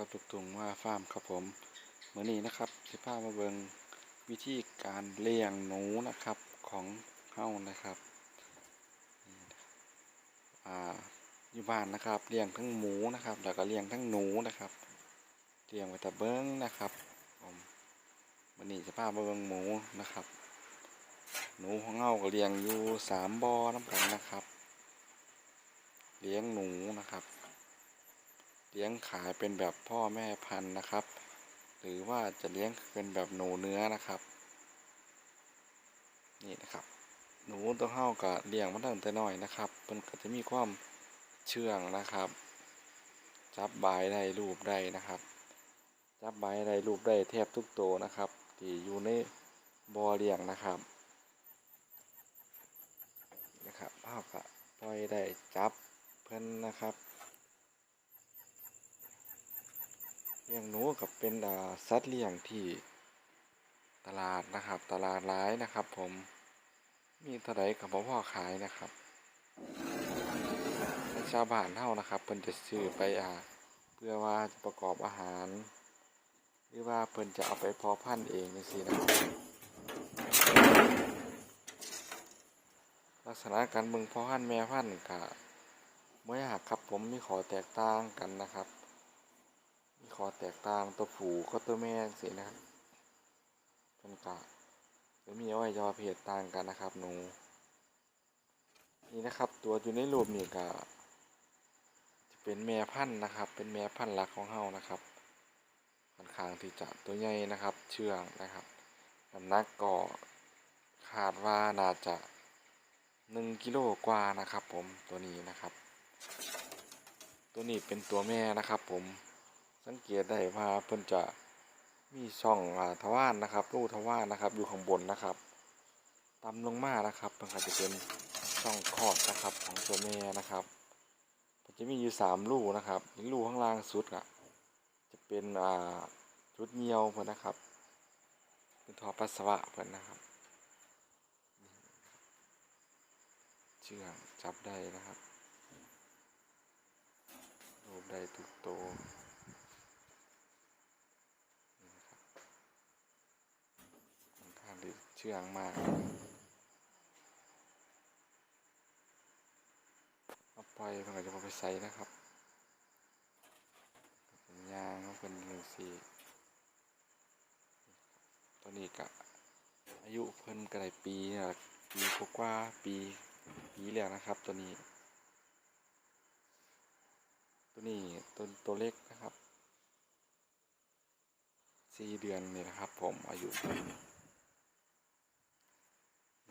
ครับพบกับลูกตุงว่าฟาร์มครับผมเมื่อนี้นะครับสิพามาเบิงวิธีการเลี้ยงหนูนะครับของเฮานะครับอ่าอยู่บ้านนะครับเลี้ยงทั้งหมูนะครับ แล้วก็เลี้ยงทั้งหนูนะครับเลี้ยงไว้แต่เบิ้งนะครับผมมื่อนี้จะพามาเบิงหมูนะครับ หนูของเฮาก็เลี้ยงอยู่สามบ่อน้ำกันนะครับ เลี้ยงหนูนะครับ ลี้ยงขายเป็นแบบพ่อแม่พันธุ์นะครับ หรือว่าจะเลี้ยงเป็นแบบหนูเนื้อนะครับ นี่นะครับ หนูตัวเฮาก็เลี้ยงมาตั้งแต่น้อยนะครับมันก็จะมีความเชื่องนะครับ จับใบได้รูปได้นะครับ จับใบได้รูปได้แทบทุกตัวนะครับที่อยู่ในบ่อเลี้ยงนะครับนะครับภาพก็ปล่อยได้จับเพิ่นนะครับ เลี้ยงหนูกับเป็นสัตว์เลี้ยงที่ตลาดนะครับ ตลาดร้ายนะครับ ผมมีเท่าไรกับพ่อขายนะครับชาวบ้านเท่านะครับเพิ่นจะซื้อไปอ่าเพื่อว่าจะประกอบอาหาร หรือว่าเพิ่นจะเอาไปพาะพันธุ์เองจังซี่นะครับลักษณะการเบิ่งพ่อพันธุ์แม่พันธุ์ก็บ่ยากครับผมมีขอแตกต่างกันนะครับ อแตกต่างตัวผู้กับตัวแม่สินะครับเป็นกะจะมีอวัยวะเพศต่างกันนะครับหนู นี่นะครับ ตัวอยู่ในรูปนี่ก็จะเป็นแม่พันธุ์นะครับ เป็นแม่พันธุ์หลักของเฮานะครับค่อนข้างที่จะตัวใหญ่นะครับ เชื่องนะครับน้ำหนักก็คาดว่าน่าจะหนึ่งกิโลกว่านะครับ ผมตัวนี้นะครับ ตัวนี้เป็นตัวแม่นะครับ ผม สังเกตได้ว่าเพิ่นจะมีช่องทวารนะครับรูทวารนะครับ อยู่ข้างบนนะครับต่ำลงมานะครับมันก็จะเป็นช่องคลอดนะครับของตัวแม่นะครับมันจะมีอยู่สามรูนะครับรูข้างล่างสุดอะจะเป็นอ่าชุดเงียวเพิ่นนะครับ เป็นท่อปัสสาวะเพิ่นนะครับเชื่องจับได้นะครับรูปได้ทุกตัว ค่อนข้างที่ เชื่องมากเอาปล่อยมันก็จะเอาไปใส่นะครับเป็นยางเขาเป็นหนึ่งสี่ตัวนี้กะอายุเพิ่นกระไรปีนี่ยปีกว่าปีปีแล้วนะครับ ตัวนี้ ตัวนี้ตัวตัวเล็กนะครับสี่เดือนนี่นะครับ ผมอายุเพิ่น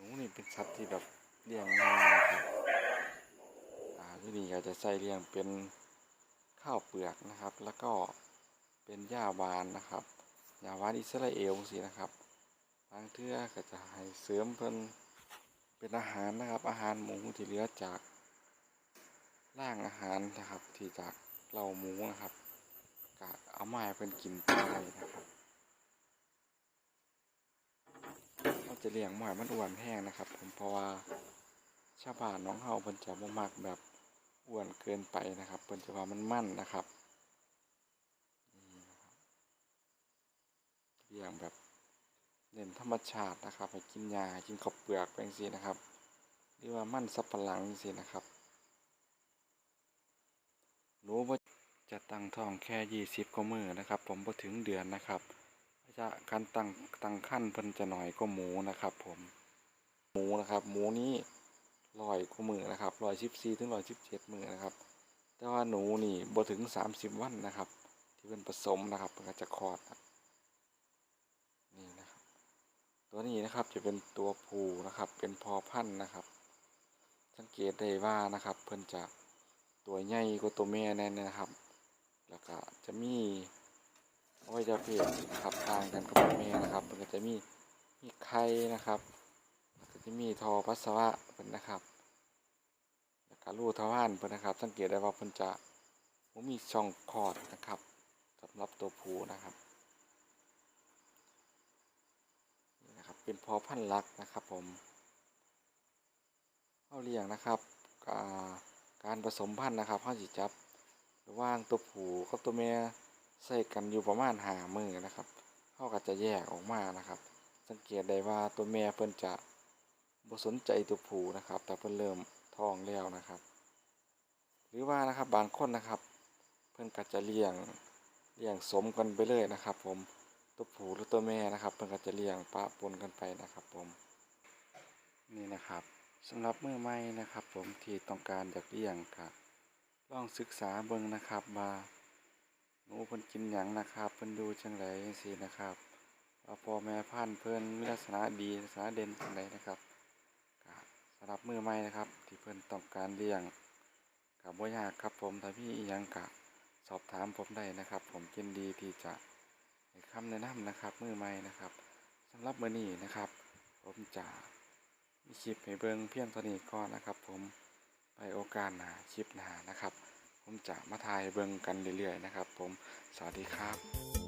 หนูนี่เป็นสัตว์ที่แบบเลี้ยงง่ายนะครับอ่าที่นี่ก็จะใส่เลี้ยงเป็นข้าวเปลือกนะครับ แล้วก็เป็นหญ้าหวานนะครับหญ้าหวานอิสราเอลสินะครับบางเทื่อก็จะให้เสริมเพิ่นเป็นอาหารนะครับ อาหารหมูที่เหลือจากร่างอาหารนะครับ ที่จากเหล่าหมูนะครับก็เอามาให้เพิ่นกินไปนะครับ เรา จะเลี้ยงหมอยมันอ้วนแห้งนะครับ ผมเพราะว่าชาวบ้านน้องเฮาเพิ่นจะบ่มักแบบอ้วนเกินไปนะครับเพิ่นจะว่ามันมั่นนะครับเลี้ยงแบบเน้นธรรมชาตินะครับให้กินหญ้ากินข้าวเปลือกไปจังซี่นะครับหรือว่ามั่นสับปะหลังจังซี่นะครับหนูบ่าจะตั้งท้องแค่20กว่ามือนะครับ ผมบ่ถึงเดือนนะครับ จะการตั้งตั้งขั้นเพิ่นจะหน่อยก็หมูนะครับ ผมหมูนะครับ หมูนี้ร้อยกว่ามือนะครับร้อยสิบสี่ถึงร้อยสิบเจ็ดมือนะครับ แต่ว่าหนูนี่บ่ถึงสามสิบวันนะครับ ที่เป็นผสมนะครับมันก็จะคลอดนี่นะครับ ตัวนี้นะครับจะเป็นตัวผูนะครับ เป็นพอพันธุ์นะครับ สังเกตได้ว่านะครับ เพิ่นจะตัวใหญ่กว่าตัวแม่แน่นะครับ แล้วก็จะมี อวัยวะเพศนะครับต่างกันกับแม่นะครับมันก็จะมีมีไข่นะครับก็จะมีทอปัสสาวะเป็นนะครับแล้วก็รูทวารเป็นนะครับ สังเกตได้ว่าเพิ่นจะบ่มีช่องคอดนะครับสำหรับตัวผู้นะครับนี่นะครับ เป็นพอพันลักนะครับผมเข้าเลี้ยงนะครับการผสมพันธุ์นะครับเขาสิจับระหว่างตัวผู้กับตัวแม่ ใส่กันอยู่ประมาณหามือนะครับเขาก็จะแยกออกมานะครับ สังเกตได้ว่าตัวแม่เพิ่นจะบสนใจตัวผูนะครับ แต่เพิ่นเริ่มท้องแล้วนะครับ หรือว่านะครับบางคนนะครับ เพิ่นก็จะเลี้ยงเลี้ยงสมกันไปเลยนะครับ ผมตัวผูหรือตัวแม่นะครับ เพิ่นก็จะเลี้ยงปะปนกันไปนะครับ ผมนี่นะครับสำหรับมือใหม่นะครับ ผมที่ต้องการอยากเลี้ยงครับลองศึกษาเบิ่งนะครับว่า หนูเพิ่นกินหยังนะครับเพิ่นดูจังไดจังซี่นะครับว่าพ่อแม่พันเพิ่นมีลักษณะดีลักษณะเด่นจังไดนะครับก็สำหรับมือใหม่นะครับ ที่เพิ่นต้องการเลี้ยงกับบ่ยากครับผมถ้าพี่อียังกะสอบถามผมได้นะครับ ผมยินดีที่จะให้คำแนะนำนะครับ มือใหม่นะครับสำหรับมือนี้นะครับ ผมจะมีคลิปให้เบิ่งเพียงเท่านี้ก่อนนะครับ ผมไปโอกาสหน้าคลิปหน้านะครับ ผมจะมาถ่ายเบิ่งกันเรื่อยๆนะครับ ผมสวัสดีครับ